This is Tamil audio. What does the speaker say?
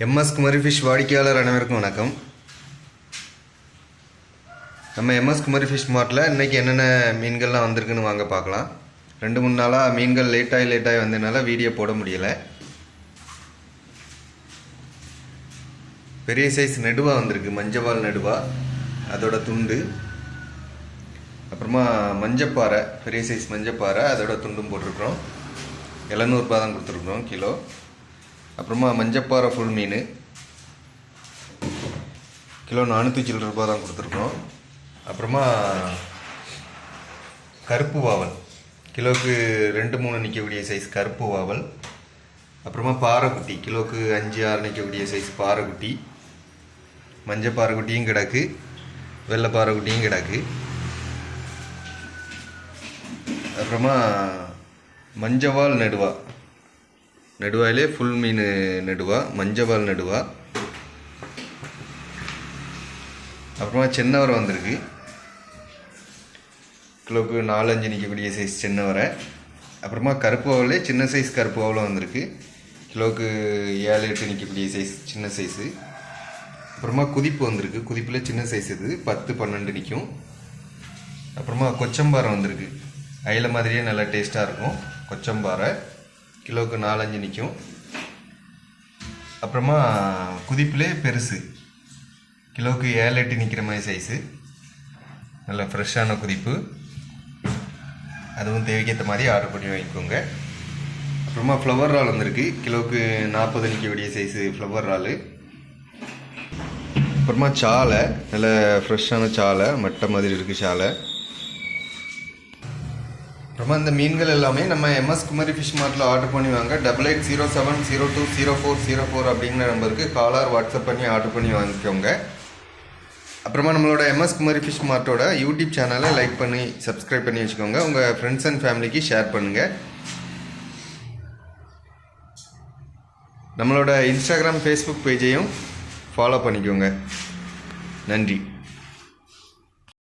எம்எஸ் குமரி ஃபிஷ் வாடிக்கையாளர் அனைவருக்கும் வணக்கம். நம்ம எம்எஸ் குமரி ஃபிஷ் மார்ட்டில் இன்றைக்கி என்னென்ன மீன்கள்லாம் வந்திருக்குன்னு வாங்க பார்க்கலாம். ரெண்டு மூணு நாளாக மீன்கள் லேட்டாகி லேட்டாகி வந்ததுனால வீடியோ போட முடியலை. பெரிய சைஸ் நெடுவாக வந்திருக்கு மஞ்சவால் நெடுவா. அதோட துண்டு. அப்புறமா மஞ்சப்பாறை பெரிய சைஸ் மஞ்சப்பாறை அதோட துண்டும் போட்டிருக்கிறோம். எழுநூறுபா தான் கொடுத்துருக்குறோம் கிலோ. அப்புறமா மஞ்சப்பாறை ஃபுல் மீன். கிலோ நானூற்றி சில்லற ரூபா தான் கொடுத்துருக்கோம். அப்புறமா கருப்பு வாவல். கிலோவுக்கு ரெண்டு மூணு நிற்கக்கூடிய சைஸ் கருப்பு வாவல். அப்புறமா பாறைக்குட்டி. கிலோவுக்கு அஞ்சு ஆறு நிற்கக்கூடிய சைஸ் பாறைக்குட்டி. மஞ்சள் பாறைக்குட்டியும் கிடக்கு. வெள்ளை பாறைக்குட்டியும் கிடக்கு. அப்புறமா மஞ்சவால் நெடுவா. நடுவாயிலே ஃபுல் மீன் நடுவா மஞ்சவால் நடுவா. அப்புறமா சின்னவரை வந்திருக்கு. கிலோக்கு நாலஞ்சு நிற்கக்கூடிய சைஸ் சின்னவரை. அப்புறமா கருப்பு வாவலே சின்ன சைஸ் கருப்பு அவலும் வந்திருக்கு. கிலோக்கு ஏழு எட்டு நிற்கக்கூடிய சைஸ் சின்ன சைஸு அப்புறமா குதிப்பு வந்திருக்கு. குதிப்பில் சின்ன சைஸ் இது. பத்து பன்னெண்டு நிற்கும். அப்புறமா கொச்சம்பாறை வந்திருக்கு. அயில மாதிரியே நல்லா டேஸ்ட்டாக இருக்கும். கொச்சம்பாறை. கிலோவுக்கு நாலஞ்சு நிற்கும் அப்புறமா குதிப்பிலே பெருசு. கிலோவுக்கு ஏழு எட்டு நிற்கிற மாதிரி சைஸு நல்ல ஃப்ரெஷ்ஷான குதிப்பு. அதுவும் தேவைக்கேற்ற மாதிரி ஆர்டர் பண்ணி வாங்கிக்கோங்க. அப்புறமா ஃப்ளவர் ரால் வந்திருக்கு. கிலோவுக்கு நாற்பது நிற்கக்கூடிய சைஸு ஃப்ளவர் ராலு அப்புறமா சாலை. நல்ல ஃப்ரெஷ்ஷான சாலை. மட்டை மாதிரி இருக்குது சாலை. ரொம்ப இந்த மீன்கள் எல்லாமே நம்ம எம்எஸ் குமரி ஃபிஷ் மார்ட்டில் ஆர்டர் பண்ணி வாங்க double eight zero seven zero two zero four zero four அப்படிங்கிற நம்பருக்கு காலார் வாட்ஸ்அப் பண்ணி ஆர்டர் பண்ணி வாங்கிக்கோங்க. அப்புறமா நம்மளோட எம்எஸ் குமரி ஃபிஷ் மார்ட்டோட யூடியூப் சேனலை லைக் பண்ணி சப்ஸ்கிரைப் பண்ணி வச்சுக்கோங்க. உங்கள் ஃப்ரெண்ட்ஸ் அண்ட் ஃபேமிலிக்கு ஷேர் பண்ணுங்கள் நம்மளோட இன்ஸ்டாகிராம் ஃபேஸ்புக் பேஜையும் ஃபாலோ பண்ணிக்கோங்க. நன்றி.